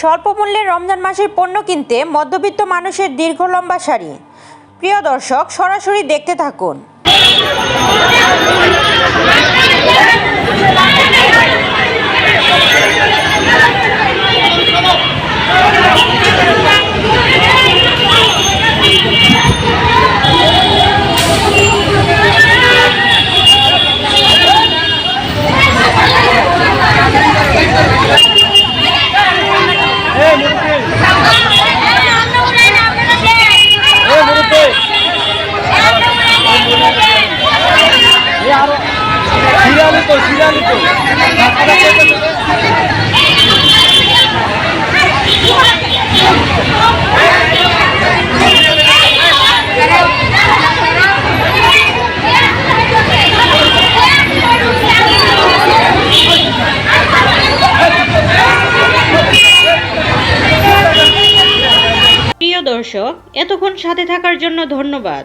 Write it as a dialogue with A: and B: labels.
A: স্বল্প মূল্যে রমজান মাসের পণ্য কিনতে মধ্যবিত্ত মানুষের দীর্ঘ লম্বা শাড়ি। প্রিয় দর্শক, সরাসরি দেখতে থাকুন। প্রিয় দর্শক এতক্ষণ সাথে থাকার জন্য ধন্যবাদ।